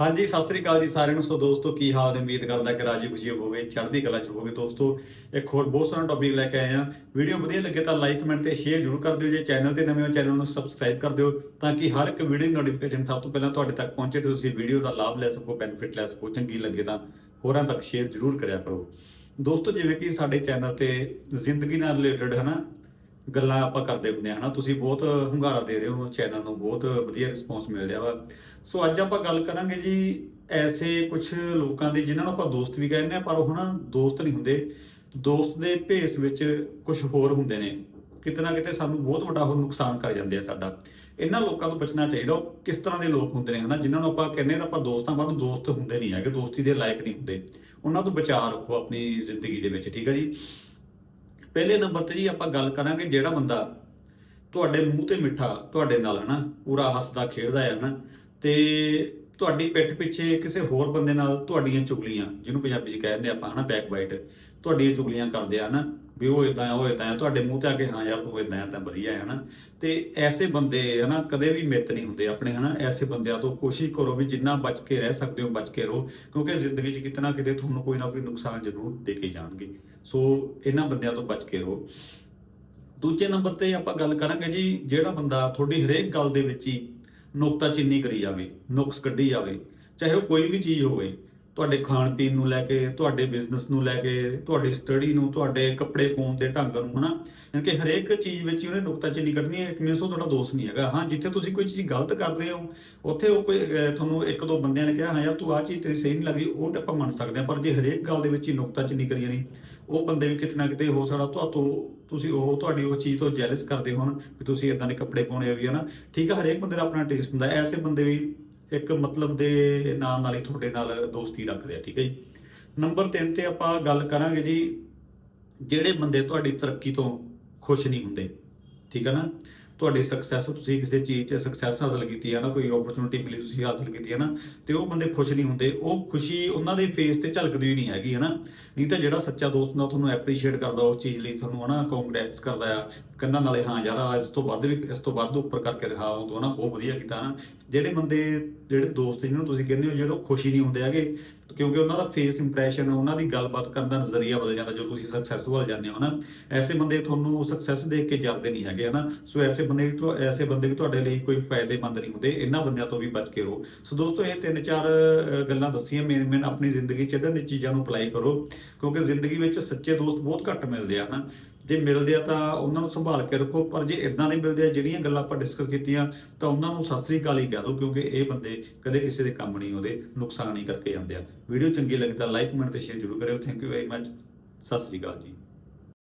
ਹਾਂਜੀ, ਸਤਿ ਸ੍ਰੀ ਅਕਾਲ ਜੀ ਸਾਰਿਆਂ ਨੂੰ। ਸੋ ਦੋਸਤੋ, ਕੀ ਹਾਲ ਨੇ ਉਮੀਦ ਕਰਦਾ ਕਿ ਰਾਜੀ ਖੁਸ਼ੀ ਹੋਵੋਗੇ, ਚੜ੍ਹਦੀ ਕਲਾ ਚ ਹੋਵੇ ਦੋਸਤੋ, ਇੱਕ ਹੋਰ ਬਹੁਤ ਸਾਰਾ ਟੌਪਿਕ ਲੈ ਕੇ ਆਏ ਆ ਵੀਡੀਓ ਵਧੀਆ ਲੱਗੇ ਤਾਂ ਲਾਈਕ ਕਮੈਂਟ ਤੇ ਸ਼ੇਅਰ ਜ਼ਰੂਰ ਕਰ ਦਿਓ। ਜੇ ਚੈਨਲ ਤੇ ਨਵੇਂ ਹੋ ਚੈਨਲ ਨੂੰ ਸਬਸਕ੍ਰਾਈਬ ਕਰ ਦਿਓ ਤਾਂ ਕਿ ਹਰ ਇੱਕ ਵੀਡੀਓ ਦੀ ਨੋਟੀਫਿਕੇਸ਼ਨ ਸਭ ਤੋਂ ਪਹਿਲਾਂ ਤੁਹਾਡੇ ਤੱਕ ਪਹੁੰਚੇ ਤੇ ਤੁਸੀਂ ਵੀਡੀਓ ਦਾ ਲਾਭ ਲੈ ਸਕੋ ਬੈਨੀਫਿਟ ਲੈ ਸਕੋ। ਚੰਗੀ ਲੱਗੇ ਤਾਂ ਹੋਰਾਂ ਤੱਕ ਸ਼ੇਅਰ ਜ਼ਰੂਰ ਕਰਿਆ ਕਰੋ। ਦੋਸਤੋ, ਜਿਵੇਂ ਕਿ ਸਾਡੇ ਚੈਨਲ ਤੇ ਜ਼ਿੰਦਗੀ ਨਾਲ ਰਿਲੇਟਡ ਹਨਾ ਗੱਲਾਂ ਆਪਾਂ ਕਰਦੇ ਹੁੰਦੇ ਆ ਹਨਾ? ਤੁਸੀਂ ਬਹੁਤ ਹੁੰਗਾਰਾ ਦੇ ਰਹੇ ਹੋ, ਚੈਨਲ ਨੂੰ ਬਹੁਤ ਵਧੀਆ ਰਿਸਪੌਂਸ ਮਿਲ ਰਿਹਾ ਵਾ। ਸੋ ਅੱਜ ਆਪਾਂ ਗੱਲ ਕਰਾਂਗੇ ਜੀ ਐਸੇ ਕੁਝ ਲੋਕਾਂ ਦੀ, ਜਿਨ੍ਹਾਂ ਨੂੰ ਆਪਾਂ ਦੋਸਤ ਵੀ ਕਹਿੰਦੇ ਆ ਪਰ ਉਹ ਹਨਾ ਦੋਸਤ ਨਹੀਂ ਹੁੰਦੇ। ਦੋਸਤ ਦੇ ਭੇਸ ਵਿੱਚ ਕੁਝ ਹੋਰ ਹੁੰਦੇ ਨੇ। ਕਿਤੇ ਨਾ ਕਿਤੇ ਸਾਨੂੰ ਬਹੁਤ ਵੱਡਾ ਹੋਰ ਨੁਕਸਾਨ ਕਰ ਜਾਂਦੇ ਆ ਸਾਡਾ। ਇਹਨਾਂ ਲੋਕਾਂ ਤੋਂ ਬਚਣਾ ਚਾਹੀਦਾ, ਉਹ ਕਿਸ ਤਰ੍ਹਾਂ ਦੇ ਲੋਕ ਹੁੰਦੇ ਨੇ, ਹਨਾ? ਜਿਨ੍ਹਾਂ ਨੂੰ ਆਪਾਂ ਕਹਿੰਦੇ ਤਾਂ ਆਪਾਂ ਦੋਸਤਾਂ ਪਰ ਦੋਸਤ ਹੁੰਦੇ ਨਹੀਂ ਹੈਗੇ, ਦੋਸਤੀ ਦੇ ਲਾਇਕ ਨਹੀਂ ਹੁੰਦੇ। ਉਹਨਾਂ ਤੋਂ ਬਚਾਅ ਰੱਖੋ ਆਪਣੀ ਜ਼ਿੰਦਗੀ ਦੇ ਵਿੱਚ, ਠੀਕ ਹੈ ਜੀ? ਪਹਿਲੇ ਨੰਬਰ ਤੇ ਜੀ ਆਪਾਂ ਗੱਲ ਕਰਾਂਗੇ ਜਿਹੜਾ ਬੰਦਾ ਤੁਹਾਡੇ ਮੂੰਹ ਤੇ ਮਿੱਠਾ, ਤੁਹਾਡੇ ਨਾਲ ਹਨਾ, ਪੂਰਾ ਹੱਸਦਾ, ਖੇਡਦਾ ਹੈ ਹਨਾ, ਤੇ ਤੁਹਾਡੀ ਪਿੱਠ ਪਿੱਛੇ ਕਿਸੇ ਹੋਰ ਬੰਦੇ ਨਾਲ ਤੁਹਾਡੀਆਂ ਚੁਗਲੀਆਂ, ਜਿਹਨੂੰ ਪੰਜਾਬੀ 'ਚ ਕਹਿੰਦੇ ਆਪਾਂ ਹਨਾ ਬੈਕ ਬਾਈਟ ਤੁਹਾਡੀਆਂ ਚੁਗਲੀਆਂ ਕਰਦੇ ਆ ਹਨਾ, ਵੀ ਉਹ ਇਦਾਂ ਆ, ਉਹ ਇਦਾਂ ਆ, ਤੁਹਾਡੇ ਮੂੰਹ ਤੇ ਆ ਕੇ ਹਾਂ ਯਾਰ ਤੂੰ ਇਦਾਂ ਆ, ਤਾਂ ਵਧੀਆ ਹੈ ਹਨਾ। ਤੇ ਐਸੇ ਬੰਦੇ ਹਨਾ ਕਦੇ ਵੀ ਮਿੱਤ ਨਹੀਂ ਹੁੰਦੇ ਆਪਣੇ ਹਨਾ, ਐਸੇ ਬੰਦਿਆਂ ਤੋਂ ਕੋਸ਼ਿਸ਼ ਕਰੋ ਵੀ ਜਿੰਨਾ ਬਚ ਕੇ ਰਹਿ ਸਕਦੇ ਹੋ, ਬਚ ਕੇ ਰਹੋ, ਕਿਉਂਕਿ ਜ਼ਿੰਦਗੀ 'ਚ ਕਿਤੇ ਨਾ ਕਿਤੇ ਤੁਹਾਨੂੰ ਕੋਈ ਨਾ ਕੋਈ ਨੁਕਸਾਨ ਜ਼ਰੂਰ ਦੇ ਕੇ ਜਾਣਗੇ। ਸੋ ਇਹਨਾਂ ਬੰਦਿਆਂ ਤੋਂ ਬਚ ਕੇ ਰਹੋ। ਦੂਜੇ ਨੰਬਰ ਤੇ ਆਪਾਂ ਗੱਲ ਕਰਾਂਗੇ ਜੀ, ਜਿਹੜਾ ਬੰਦਾ ਤੁਹਾਡੀ ਹਰੇਕ ਗੱਲ ਦੇ ਵਿੱਚ ਹੀ ਨੁਕਤਾਚੀਨੀ ਕਰੀ ਜਾਵੇ, ਨੁਕਸ ਕੱਢੀ ਜਾਵੇ, ਚਾਹੇ ਉਹ ਕੋਈ ਵੀ ਚੀਜ਼ ਹੋਵੇ, ਤੁਹਾਡੇ ਖਾਣ ਪੀਣ ਨੂੰ ਲੈ ਕੇ, ਤੁਹਾਡੇ ਬਿਜ਼ਨਸ ਨੂੰ ਲੈ ਕੇ, ਤੁਹਾਡੀ ਸਟੱਡੀ ਨੂੰ, ਤੁਹਾਡੇ ਕੱਪੜੇ ਪਾਉਣ ਦੇ ਢੰਗ ਨੂੰ, ਹਨਾ? ਯਾਨੀ ਕਿ ਹਰੇਕ ਚੀਜ਼ ਵਿੱਚ ਹੀ ਉਹਨੇ ਨੁਕਤਾਚੀਨੀ ਕੱਢਣੀ ਹੈ ਇਟ ਮੀਨਸ ਉਹ ਤੁਹਾਡਾ ਦੋਸਤ ਨਹੀਂ ਹੈਗਾ। ਹਾਂ, ਜਿੱਥੇ ਤੁਸੀਂ ਕੋਈ ਚੀਜ਼ ਗਲਤ ਕਰਦੇ ਹੋ, ਉੱਥੇ ਉਹ ਕੋਈ ਤੁਹਾਨੂੰ ਇੱਕ ਦੋ ਬੰਦਿਆਂ ਨੇ ਕਿਹਾ, ਹਾਂ ਯਾਰ ਤੂੰ ਆਹ ਚੀਜ਼ ਤੇਰੀ ਸਹੀ ਨਹੀਂ ਲੱਗਦੀ ਉਹ ਤਾਂ ਆਪਾਂ ਮੰਨ ਸਕਦੇ ਹਾਂ, ਪਰ ਜੇ ਹਰੇਕ ਗੱਲ ਦੇ ਵਿੱਚ ਹੀ ਨੁਕਤਾਚੀਨੀ ਕਰੀ ਜਾਣੀ ਉਹ ਬੰਦੇ ਵੀ ਕਿਤੇ ਨਾ ਕਿਤੇ ਹੋ ਸਕਦਾ ਤੁਹਾਤੋਂ ਤੁਸੀਂ ਉਹ ਤੁਹਾਡੀ ਉਸ ਚੀਜ਼ ਤੋਂ ਜੈਲਸ ਕਰਦੇ ਹੋਣ ਵੀ ਤੁਸੀਂ ਇਦਾਂ ਦੇ ਕੱਪੜੇ ਪਾਉਣੇ ਆ ਵੀ, ਹਨਾ? ਠੀਕ ਹੈ ਹਰੇਕ ਬੰਦੇ ਦਾ ਆਪਣਾ ਟੇਸਟ ਹੁੰਦਾ, ਐਸੇ ਬੰਦੇ ਵੀ ਇੱਕ ਮਤਲਬ ਦੇ ਨਾਮ ਨਾਲ ਹੀ ਤੁਹਾਡੇ ਨਾਲ ਦੋਸਤੀ ਰੱਖਦੇ ਆ, ਠੀਕ ਹੈ ਜੀ? ਨੰਬਰ 3 ਤੇ ਆਪਾਂ ਗੱਲ ਕਰਾਂਗੇ ਜੀ, ਜਿਹੜੇ ਬੰਦੇ ਤੁਹਾਡੀ ਤਰੱਕੀ ਤੋਂ ਖੁਸ਼ ਨਹੀਂ ਹੁੰਦੇ, ਠੀਕ ਹੈ ਨਾ? ਤੁਹਾਡੀ ਸਕਸੈਸ ਤੁਸੀਂ ਕਿਸੇ ਚੀਜ਼ 'ਚ ਸਕਸੈਸ ਹਾਸਲ ਕੀਤੀ ਹੈ ਨਾ, ਕੋਈ ਓਪਰਚੁਨਿਟੀ ਮਿਲੀ, ਤੁਸੀਂ ਹਾਸਲ ਕੀਤੀ ਹੈ ਨਾ, ਤੇ ਉਹ ਬੰਦੇ ਖੁਸ਼ ਨਹੀਂ ਹੁੰਦੇ, ਉਹ ਖੁਸ਼ੀ ਉਹਨਾਂ ਦੇ ਫੇਸ ਤੇ ਝਲਕਦੀ ਹੀ ਨਹੀਂ ਹੈਗੀ, ਹੈ ਨਾ? ਨਹੀਂ ਤਾਂ ਜਿਹੜਾ ਸੱਚਾ ਦੋਸਤ ਹੁੰਦਾ ਤੁਹਾਨੂੰ ਐਪਰੀਸ਼ੀਏਟ ਕਰਦਾ, ਉਸ ਚੀਜ਼ ਲਈ ਤੁਹਾਨੂੰ ਹਨਾ ਕੰਗ੍ਰੈਟਸ ਕਰਦਾ ਆ ਕਹਿੰਦਾ ਨਾਲੇ ਹਾਂ ਯਾਰ ਇਸ ਤੋਂ ਵੱਧ ਵੀ, ਇਸ ਤੋਂ ਵੱਧ ਉੱਪਰ ਕਰਕੇ ਦਿਖਾ ਉਹ ਨਾ ਬਹੁਤ ਵਧੀਆ ਕੀਤਾ ਨਾ। ਜਿਹੜੇ ਬੰਦੇ, ਜਿਹੜੇ ਦੋਸਤ ਜਿਹਨਾਂ ਨੂੰ ਤੁਸੀਂ ਕਹਿੰਦੇ ਹੋ ਜਦੋਂ ਖੁਸ਼ੀ ਨਹੀਂ ਹੁੰਦੇ ਹੈਗੇ, ਕਿਉਂਕਿ ਉਹਨਾਂ ਦਾ ਫੇਸ ਇੰਪ੍ਰੈਸ਼ਨ ਉਹਨਾਂ ਦੀ ਗੱਲਬਾਤ ਕਰਨ ਦਾ ਨਜ਼ਰੀਆ ਬਦਲ ਜਾਂਦਾ ਜਦੋਂ ਤੁਸੀਂ ਸਕਸੈਸਫੁਲ ਜਾਂਦੇ ਹੋ ਨਾ ਐਸੇ ਬੰਦੇ ਤੁਹਾਨੂੰ ਸਕਸੈਸ ਦੇਖ ਕੇ ਜਰਦੇ ਨਹੀਂ ਹੈਗੇ, ਹਨਾ। ਸੋ ਐਸੇ ਬੰਦੇ ਵੀ ਤੋਂ ਐਸੇ ਬੰਦੇ ਵੀ ਤੁਹਾਡੇ ਲਈ ਕੋਈ ਫਾਇਦੇਮੰਦ ਨਹੀਂ ਹੁੰਦੇ, ਇਹਨਾਂ ਬੰਦਿਆਂ ਤੋਂ ਵੀ ਬਚ ਕੇ ਰਹੋ। ਸੋ ਦੋਸਤੋ, ਇਹ ਤਿੰਨ ਚਾਰ ਗੱਲਾਂ ਦੱਸੀਆਂ ਮੇਨ ਮੇਨ ਆਪਣੀ ਜ਼ਿੰਦਗੀ 'ਚ ਇਹਨਾਂ ਦੀ ਚੀਜ਼ਾਂ ਨੂੰ ਅਪਲਾਈ ਕਰੋ, ਕਿਉਂਕਿ ਜ਼ਿੰਦਗੀ ਵਿੱਚ ਸੱਚੇ ਦੋਸਤ ਬਹੁਤ ਘੱਟ ਮਿਲਦੇ ਆ, ਹਨਾ। ਜੇ ਮਿਲਦੇ ਆ ਤਾਂ ਉਹਨਾਂ ਨੂੰ ਸੰਭਾਲ ਕੇ ਰੱਖੋ, ਪਰ ਜੇ ਇਦਾਂ ਨਹੀਂ ਮਿਲਦੇ ਆ, ਜਿਹੜੀਆਂ ਗੱਲਾਂ ਆਪਾਂ ਡਿਸਕਸ ਕੀਤੀਆਂ, ਤਾਂ ਉਹਨਾਂ ਨੂੰ ਸਤਿ ਸ੍ਰੀ ਅਕਾਲ ਹੀ ਕਹਿ ਦਿਓ, ਕਿਉਂਕਿ ਇਹ ਬੰਦੇ ਕਦੇ ਕਿਸੇ ਦੇ ਕੰਮ ਨਹੀਂ ਆਉਂਦੇ, ਨੁਕਸਾਨ ਹੀ ਕਰਕੇ ਜਾਂਦੇ ਆ। ਵੀਡੀਓ ਚੰਗੀ ਲੱਗੀ ਤਾਂ ਲਾਈਕ ਕਮੈਂਟ ਤੇ ਸ਼ੇਅਰ ਜ਼ਰੂਰ ਕਰਿਓ। Thank you very much Sat Sri ਅਕਾਲ ਜੀ।